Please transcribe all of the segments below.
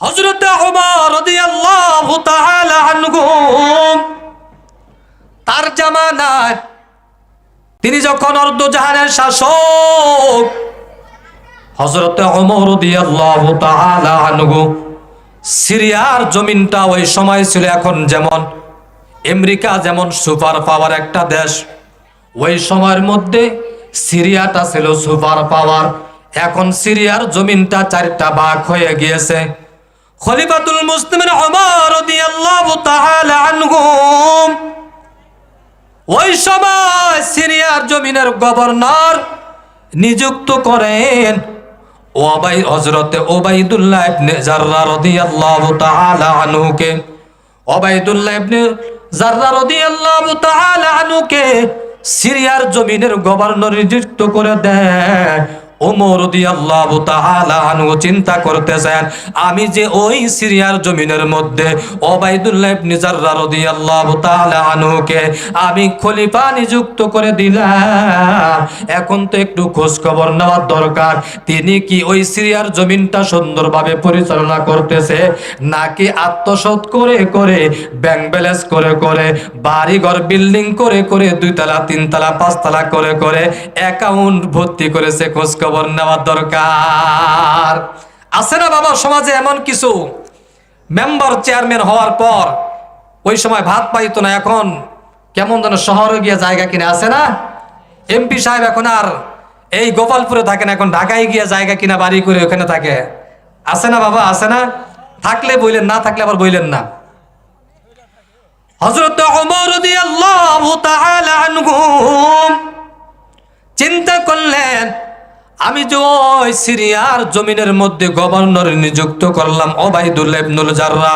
হজরত তার জামানায় তিনি যখন অর্ধজাহানের শাসক হজরত সিরিয়ার জমিনটা ওই সময় ছিল এখন যেমন, আমেরিকা যেমন সুপার পাওয়ার একটা দেশ, ওই সময়ের মধ্যে সিরিয়াটা ছিল সুপার পাওয়ার। এখন সিরিয়ার জমিনটা চারটা ভাগ হয়ে গিয়েছে। খলিফাতুল মুসলিমের ওমর রাদিয়াল্লাহু তাআলা আনহু ওই সময় সিরিয়ার জমিনের গভর্নর নিযুক্ত করেন ওবাই হজরতে ওবাইদুল্লাহ ইবনে জাররা রাদিয়াল্লাহু তাআলা আনহুকে। ওবাইদুল্লাহ ইবনে জাররা রাদিয়াল্লাহু তাআলা আনহুকে সিরিয়ার জমিনের গভর্নর নিযুক্ত করে দেয় ওমর রাদিয়াল্লাহু তাআলা আনহু চিন্তা করতেছেন, আমি যে ওই সিরিয়ার জমিনের মধ্যে ওবাইদুল্লাহ ইবনে জাররা রাদিয়াল্লাহু তাআলা আনহুকে আমি খলিফা নিযুক্ত করে দিলাম। এখন তো একটু খোঁজ খবর নেওয়ার দরকার। তিনি কি ওই সিরিয়ার জমিনটা সুন্দরভাবে পরিচালনা করতেছে, নাকি আত্মসৎ করে করে, ব্যাংক ব্যালেন্স করে করে, বাড়িঘর বিল্ডিং করে করে দুইতলা, তিনতলা, পাঁচতলা, করে করে, অ্যাকাউন্ট ভর্তি করেছে খোঁজ খবর নেওয়ার দরকার। আছে না বাবা সমাজে এমন কিছু? মেম্বার চেয়ারম্যান হওয়ার পর ওই সময় ভাত পাইতো না, এখন কেমন যেন শহরে গিয়ে জায়গা কিনে আছে না? এমপি সাহেব এখন আর এই গোপালপুরে থাকেন এখন ঢাকায় গিয়ে জায়গা কিনা, বাড়ি করে ওখানে থাকে। আছে না বাবা, আছে না? থাকলে বইলেন, না থাকলে আবার বইলেন না। হজরত রাদিয়াল্লাহু তাআলা আমি যে ওই সিরিয়ার জমিনের মধ্যে গভর্নর নিযুক্ত করলাম ওবাইদুল্লাহ ইবনুল জাররা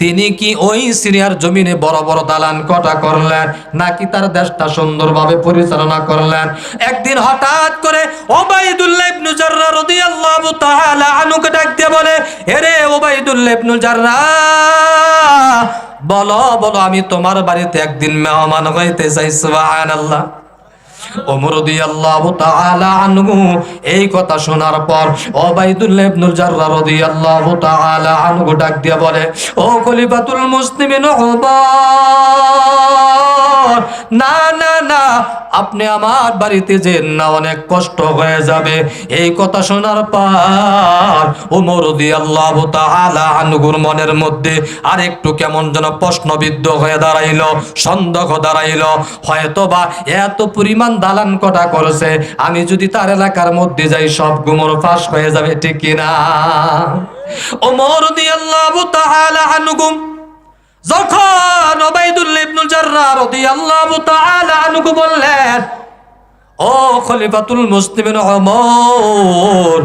তিনি কি ওই সিরিয়ার জমিনে বড় বড় দালান কটা করলেন, নাকি তার দেশটা সুন্দরভাবে পরিচালনা করলেন? একদিন হঠাৎ করে বলে, এরে বলো বলো, আমি তোমার বাড়িতে একদিন মেহমান হইতে চাই, সুবহানাল্লাহ। ওমর রাদিয়াল্লাহু তাআলা আনহু এই কথা শোনার পর ওবাইদুল্লাহ ইবনুল জাররা রাদিয়াল্লাহু তাআলা আনহু ডাক দিয়ে বলে, ও খলিফাতুল মুসলিমিন না না আপনি আমার বাড়িতে যে না অনেক কষ্ট হয়ে যাবে, এই কথা শোনার পর ওমর রাদিয়াল্লাহু তাআলা আনহুর মনের মধ্যে আর একটু কেমন যেন প্রশ্নবিদ্ধ হয়ে দাঁড়াইল, সন্দেহ দাঁড়াইলো, হয়তোবা এত পরিমাণ দালান কটা করেছে, আমি যদি তার এলাকার মধ্যে যাই সব গুমর ফাঁস হয়ে যাবে, ঠিক কিনা? ওমর রাদিয়াল্লাহু তাআলা আনহু যখন ওবাইদুল্লাহ ইবনুল জাররা রাদিয়াল্লাহু তাআলা আনহু বললেন ও খলিফাতুল মুসলিমিন ওমর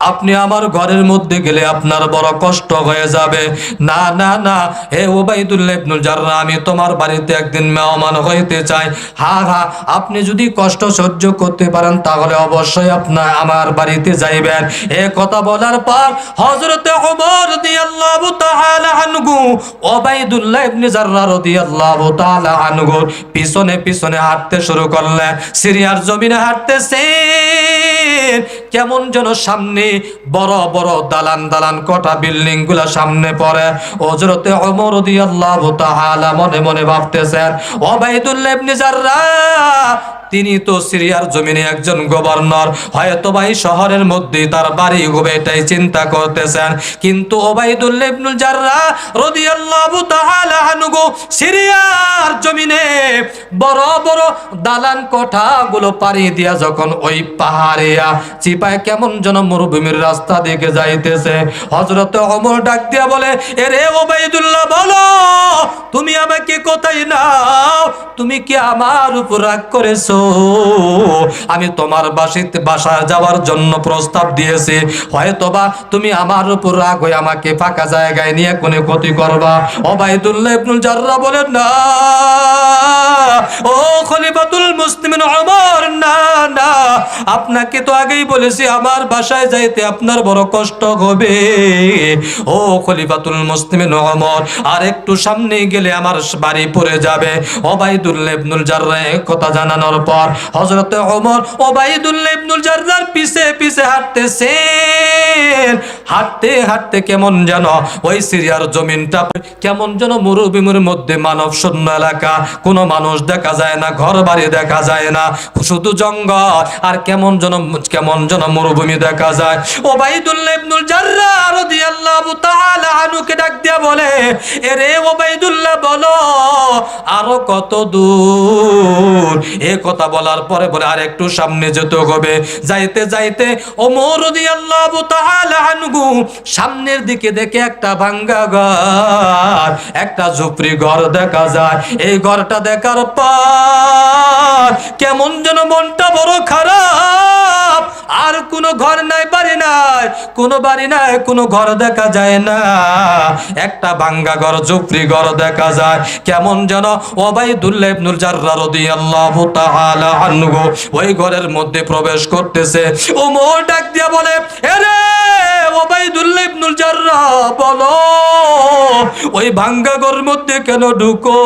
আপনি আমার ঘরের মধ্যে গেলে আপনার বড় কষ্ট হয়ে যাবে। না না না, হে ওবাইদুল্লাহ ইবনুল জাররা, আমি তোমার বাড়িতে একদিন মেহমান হইতে চাই। হা হা, আপনি যদি কষ্ট সহ্য করতে পারেন, তাহলে অবশ্যই আপনার আমার বাড়িতে যাইবেন। এ কথা বলার পর হযরতে ওমর রাদিয়াল্লাহু তাআলা আনহু ওবাইদুল্লাহ ইবনে জাররা রাদিয়াল্লাহু তাআলা আনহু পিছনে পিছনে হাঁটতে শুরু করলেন। সিরিয়ার জমিনে হাঁটতেছেন, কেমন যেন সামনে বড় বড় দালান দালান কটা বিল্ডিংগুলা সামনে পড়ে। হজরতে অমর দিয়ে আল্লাহ মনে মনে ভাবতেছেন জাররা তিনি তো সিরিয়ার জমিনে একজন গভর্নর। হয়তো ভাই শহরের মধ্যেই তার বাড়ি হবে এটাই চিন্তা করতেছেন। কিন্তু সিরিয়ার জমিনে বড় বড় দালান কোঠাগুলো দিয়া যখন ওই পাহাড়িয়া চিপায় কেমন যেন মরুভূমির রাস্তা দিকে যাইতেছে। হযরত ওমর ডাক দিয়া বলে, এরে ওবাইদুল্লাহ বলো, তুমি আমাকে কোথায় নাও? তুমি কি আমার উপর রাগ করেছ? আমি তোমার বাসিতে বাসায় যাওয়ার জন্য প্রস্তাব দিয়েছি। হয়তোবা তুমি আমার উপর রাগ হয়ে আমাকে ফাঁকা জায়গায় নিয়ে কোনে ক্ষতি করবা। ওবাইদুল্লাহ ইবনুল জাররা বলেন, না, ও খলিফাতুল মুসলিমিন ওমর, না না, আপনাকে তো আগেই বলেছি আমার বাসায় যাইতে আপনার বড় কষ্ট হবে। ও খলিফাতুল মুসলিমিন ওমর, আর একটু সামনে গেলে আমার বাড়ি পড়ে যাবে। ওবাইদুল্লাহ ইবনুল জাররা কথা জানানোর পর হযরত ওমর ওবাইদুল্লাহ ইবনুল জাররার পিছে পিছে হাঁটতেছে দেখেন হাঁটতে হাঁটতে কেমন যেন ওই সিরিয়ার জমিনটা কেমন যেন মরুভূমির মধ্যে মানব শূন্য এলাকা। কোনো মানুষ দেখা যায় না ঘর বাড়ি দেখা যায় না, শুধু জঙ্গল। আর কেমন যেন কেমন যেন মরুভূমি দেখা যায়। ওবাইদুল্লাহ ইবনুল জাররা বলে, এরে ওবাইদুল্লাহ বলো, আরও কত দূর? এ কথা বলার পরে বলে, আর একটু সামনে যেতে হবে। যাইতে যাইতে ওমর রাদিয়াল্লাহু সামনের দিকে দেখে একটা ভাঙ্গা ঘর, একটা ঝুপড়ি ঘর দেখা যায়। এই ঘরটা দেখার পর কেমন যেন মনটা বড় খারাপ। আর কোনো ঘর নাই, বাড়ি নাই, কোন বাড়ি নাই, কোন ঘর দেখা যায় না। একটা ভাঙ্গা ঘর, ঝুপড়ি ঘর দেখা যায়। কেমন যেন ওবাইদুল্লাহ ওই ঘরের মধ্যে প্রবেশ করতেছে। ওমর ডাক দিয়া বলে এরে ওবাইদুল্লাহ ওই ভাঙ্গা ঘর মধ্যে কেন ঢুকো?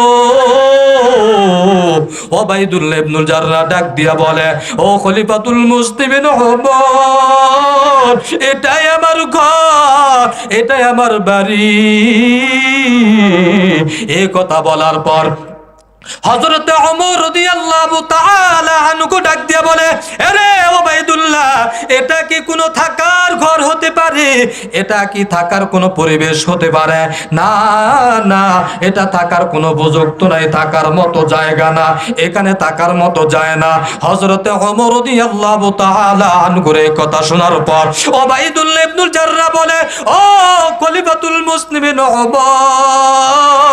ওবাইদুল্লাহ ইবনুল জাররা ডাক দিয়া বলে, ও খলিফাতুল মুসলিমিন ওমর এটাই আমার ঘর, এটাই আমার বাড়ি। এই কথা বলার পর হজরতে অমর তাআলা এটা কি থাকার কোনো পরিবেশ হতে পারে? না না, এটা থাকার কোনো উপযুক্ত নাই, থাকার মতো জায়গা না, এখানে থাকার মতো যায় না। হজরতে তাআলা আনহুর কথা শোনার পর ওবাইদুল্লাহ ইবনুল জাররা বলে, ও খলিফাতুল মুসলিমিন, ওমর!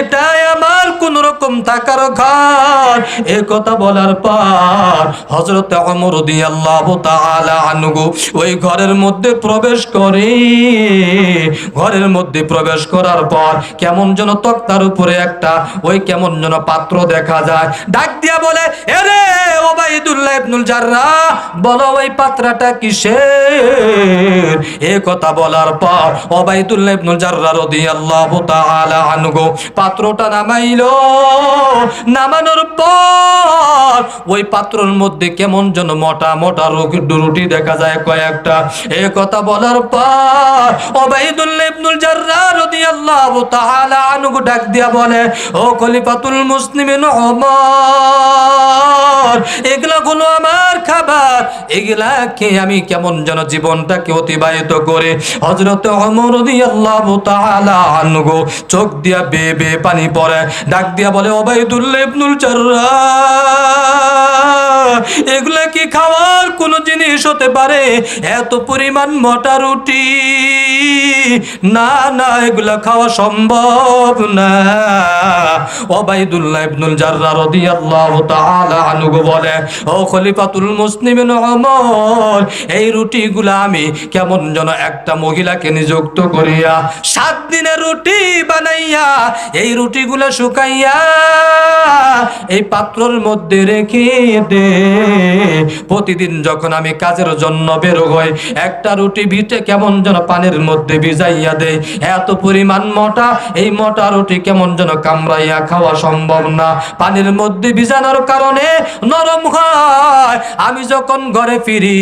এটাই আমার কোন রকম থাকার ঘর। এ কথা বলার পর রাদিয়াল্লাহু তাআলা আনহু ওই ঘরের মধ্যে প্রবেশ করে। ঘরের মধ্যে প্রবেশ করার পর কেমন যেন তক্তার উপরে একটা, ওই কেমন যেন পাত্র দেখা যায়। ডাক দিয়া বলে, এরে ওবাইদুল্লাহ ইবনুল জাররা, বলো ওই পাত্রটা কিসের? এ কথা বলার পর ওবাইদুল্লাহ ইবনুল জাররা রাদিয়াল্লাহু তাআলা আনহু পাত্রটা নামাইলো। নামানোর পর ওই পাত্রর মধ্যে কেমন যেন মোটা মোটা রোগ রুটি দেখা যায় কয়েকটা। এ কথা বলার পর ওবাইদুল্লাহ ইবনুল জাররা রাদিয়াল্লাহু তাআলা আমি কেমন যেন জীবনটাকে অতিবাহিত করে? চোখ দিয়া পানি পড়ে, ডাক দিয়া বলে ওবাইদুল্লাহ এগুলা কি খাওয়ার কোন জিনিস হতে পারে? এত পরিমাণ মোটা রুটি। না না, এগুলা খাওয়া সম্ভব না। ওবাইদুল্লাহ ইবনুল জাররা রাদিয়াল্লাহু তাআলা আনহু বলে, ও খলিফাতুল মুসলিমিন ওমর, এই রুটিগুলা আমি কেমন যেন একটা মহিলাকে নিযুক্ত করিয়া সাত দিনের রুটি বানাইয়া, এই রুটিগুলা শুকাইয়া এই পাত্রর মধ্যে রেখে দে। প্রতিদিন যখন আমি কাজের জন্য বেরো হই, একটা রুটি ভিটে কেমন যেন পানির মধ্যে ভিজাইয়া দেয়। এত পরিমাণ মোটা, এই মোটা রুটি কেমন যেন কামড়াইয়া খাওয়া সম্ভব না। পানির মধ্যে ভিজানোর কারণে আমি যখন ঘরে ফিরি,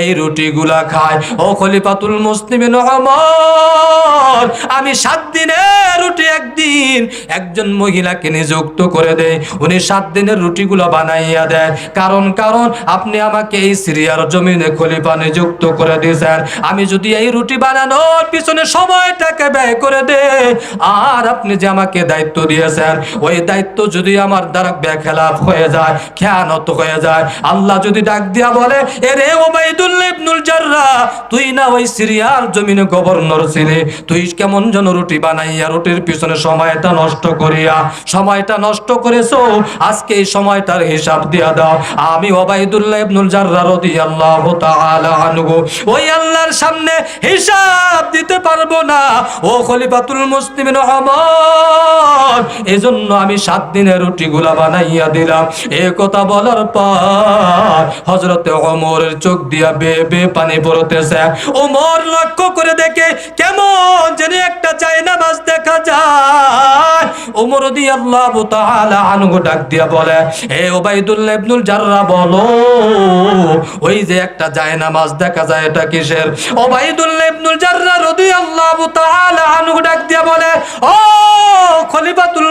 এই রুটিগুলা খাই। ও খলিফাতুল মুসলিমিন ওমর, আমি সাত দিনের রুটি একদিন একজন মহিলাকে নিযুক্ত করে দেয় উনি সাত দিনের রুটিগুলো বানাইয়া দেয় কারণ কারণ, আপনি আমাকে এই সিরিয়ার জমিনে খলিফা নিযুক্ত করে দিয়েছেন। আমি যদি এই রুটি বানানোর পিছনে সময়টাকে ব্যয় করে দে আর আপনি যে আমাকে দায়িত্ব দিয়েছেন, ওই দায়িত্ব যদি আমার দ্বারা বেখেলাফ হয়ে যায়, খেয়ানত হয়ে যায় আল্লাহ যদি ডাক দিয়া বলে এরে ওবাইদুল্লাহ ইবনুল জাররা, তুই না ওই সিরিয়ার জমিনে গভর্নর ছিলি? তুই কেমন যেন রুটি বানাইয়া, রুটির পিছনে সময়টা নষ্ট করিয়া, সময়টা নষ্ট করেছ? আজকে এই সময়টার হিসাব দিয়া দাও। আমি ওবাইদুল্লাহ ইবনুল জাররা রাদিয়াল্লাহু তাআলা আনহু, ওই আল্লাহর সামনে হিসাব দিতে পারব না। ও খলিফাতুল মুসলিমিন ওমর এজন্য আমি সাত দিনের রুটিগুলা বানাইয়া দিলাম। এ কথা বলার পর হযরতে অমরের চোখ দিয়া বে বে পানি পড়তেছে। ওমর লক্ষ্য করে দেখে ডাক দিয়া বলে, এ জাররা, বলো, ওই যে একটা জায়নামাজ দেখা যায়, এটা কিসের? জাররা ডাক দিয়া বলে, ও খলিফাতুল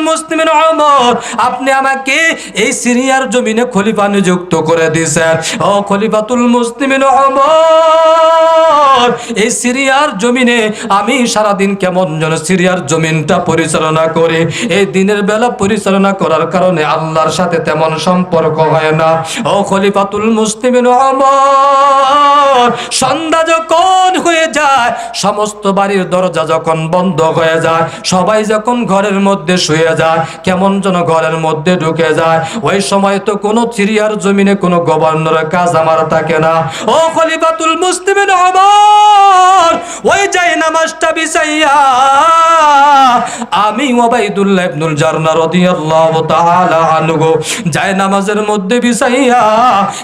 আপনি আমাকে এই সিরিয়ার জমিনে খলিফা নিযুক্ত করে দিয়েছেন ও খলিফাতুল মুসলিমিন ওমর এই সিরিয়ার জমিনে আমি সারাদিন কেমন যেন সিরিয়ার জমিনটা পরিচালনা করি। এই দিনের বেলা পরিচালনা করার কারণে আল্লাহর সাথে তেমন সম্পর্ক হয় না। ও খলিফাতুল মুসলিমিন ওমর, সন্ধ্যা যখন হয়ে যায়, সমস্ত বাড়ির দরজা যখন বন্ধ হয়ে যায়, সবাই যখন ঘরের মধ্যে শুয়ে যায়, কেমন যেন ঘরের মধ্যে ঢুকে যায়। ওই সময় তো কোনো সিরিয়ার জমিনে কোনো গভর্নরের কাজ আমার থাকে না। ও খলিফাতুল মুসলিমিন ওমর, ওই যাই নামাজটা বিছাইয়া, আমি ওবাইদুল্লাহ ইবনুল জারনা রাদিয়াল্লাহু তাআলা আনহু যাই নামাজের মধ্যে বিছাইয়া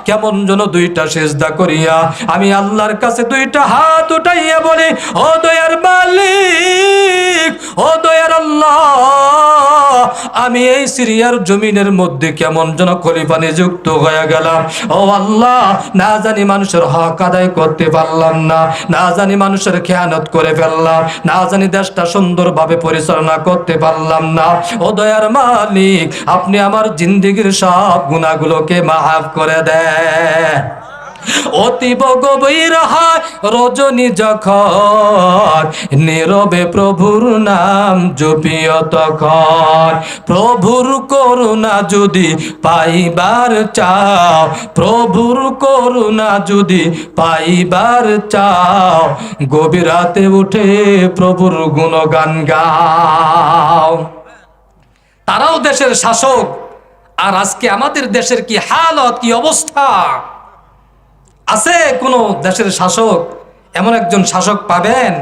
কেমন যেন দুইটা করিয়া আমি আল্লাহর কাছে দুইটা হাত উঠাইয়া বলি, ও দয়ার মালিক, ও দয়ার আল্লাহ, আমি এই সিরিয়ার জমিনের মধ্যে কেমন যেন খলিফা নিযুক্ত হয়ে গেলাম। ও আল্লাহ, না জানি মানুষের হক আদায় করতে পারলাম না না জানি মানুষের খেয়ানত করে ফেললাম, না জানি দেশটা সুন্দরভাবে পরিচালনা করতে পারলাম না ও দয়ার মালিক, আপনি আমার জিন্দিগির সব গুণাগুলোকে মাফ করে দেয় অতীব গভীর হয়, রজনী যখন নীরবে প্রভুর নাম জপিয় তখন। প্রভুর করুণা যদি পাইবার চাও, প্রভুর করুণা যদি পাইবার চাও, গভীর রাতে উঠে প্রভুর গুণগান গাও। তারাও দেশের শাসক। আর আজকে আমাদের দেশের কি হালত, কি অবস্থা? আছে কোনো দেশের শাসক? এমন একজন শাসক পাবেন?